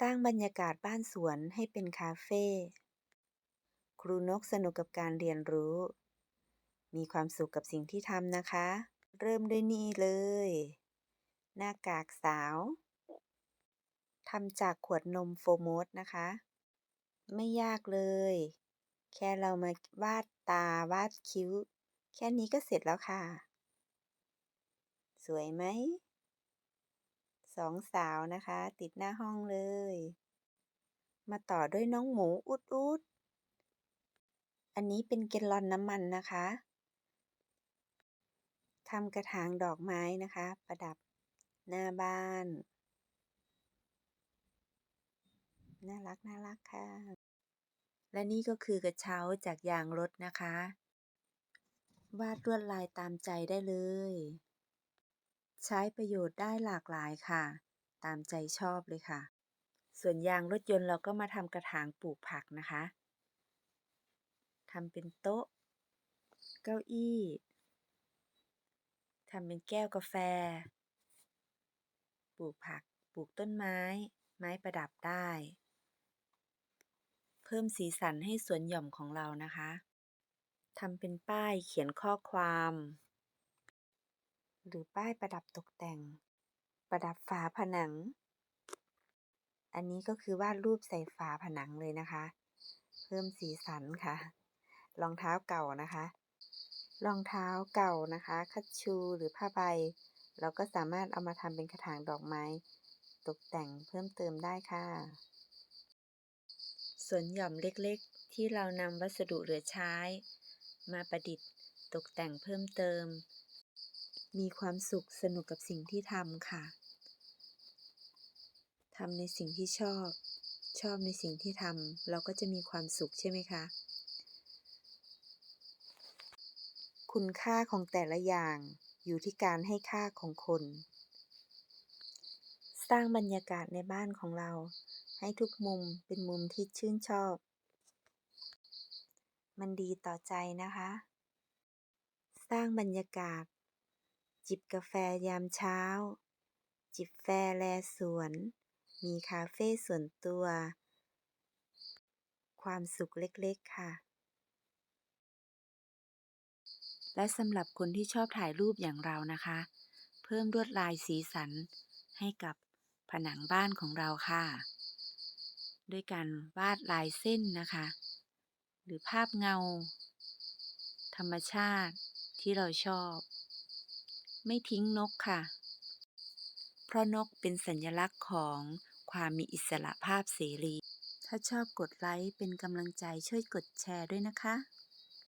สร้างบรรยากาศบ้านสวนให้เป็นคาเฟ่ ครูนกสนุกกับการเรียนรู้ มีความสุขกับสิ่งที่ทำนะคะ เริ่มด้วยนี่เลย หน้ากากสาวทำจากขวดนมโฟโมสนะคะ ไม่ยากเลย แค่เรามาวาดตาวาดคิ้ว แค่นี้ก็เสร็จแล้วค่ะ สวยไหม สองสาวนะคะ ติดหน้าห้องเลย มาต่อด้วยน้องหมูอุดอุดอันนี้เป็นแกลลอนน้ำมันนะคะทำกระถางดอกไม้นะคะ ประดับหน้าบ้าน น่ารักน่ารักค่ะ และนี่ก็คือกระเช้าจากยางรถนะคะ วาดลวดลายตามใจได้เลย ใช้ประโยชน์ได้หลากหลายค่ะ ตามใจชอบเลยค่ะ ส่วนยางรถยนต์เราก็มาทำกระถางปลูกผักนะคะทำเป็นโต๊ะ เก้าอี้ทำเป็นแก้วกาแฟ ปลูกผัก ปลูกต้นไม้ ไม้ประดับได้ เพิ่มสีสันให้สวนหย่อมของเรานะคะทำเป็นป้ายเขียนข้อความ หรือป้ายประดับตกแต่ง ประดับฝาผนัง อันนี้ก็คือวาดรูปใส่ฝาผนังเลยนะคะ เพิ่มสีสันค่ะ รองเท้าเก่านะคะ รองเท้าเก่านะคะ คัชชูหรือผ้าใบ เราก็สามารถเอามาทำเป็นกระถางดอกไม้ ตกแต่งเพิ่มเติมได้ค่ะส่วนหย่อมเล็กๆ ที่เรานำวัสดุเหลือใช้ มาประดิษฐ์ตกแต่งเพิ่มเติม มีความสุขสนุกกับสิ่งที่ทำค่ะทำในสิ่งที่ชอบ ชอบในสิ่งที่ทำเราก็จะมีความสุขใช่ไหมคะ คุณค่าของแต่ละอย่างอยู่ที่การให้ค่าของคน สร้างบรรยากาศในบ้านของเรา ให้ทุกมุมเป็นมุมที่ชื่นชอบ มันดีต่อใจนะคะ สร้างบรรยากาศ จิบกาแฟยามเช้า จิบแฟแลสวน มีคาเฟ่ส่วนตัว ความสุขเล็กๆค่ะ และสำหรับคนที่ชอบถ่ายรูปอย่างเรานะคะ เพิ่มลวดลายสีสันให้กับผนังบ้านของเราค่ะ ด้วยการวาดลายเส้นนะคะ หรือภาพเงา ธรรมชาติที่เราชอบ ไม่ทิ้งนกค่ะ เพราะนกเป็นสัญลักษณ์ของความมีอิสระภาพเสรี ถ้าชอบกดไลค์เป็นกำลังใจช่วยกดแชร์ด้วยนะคะ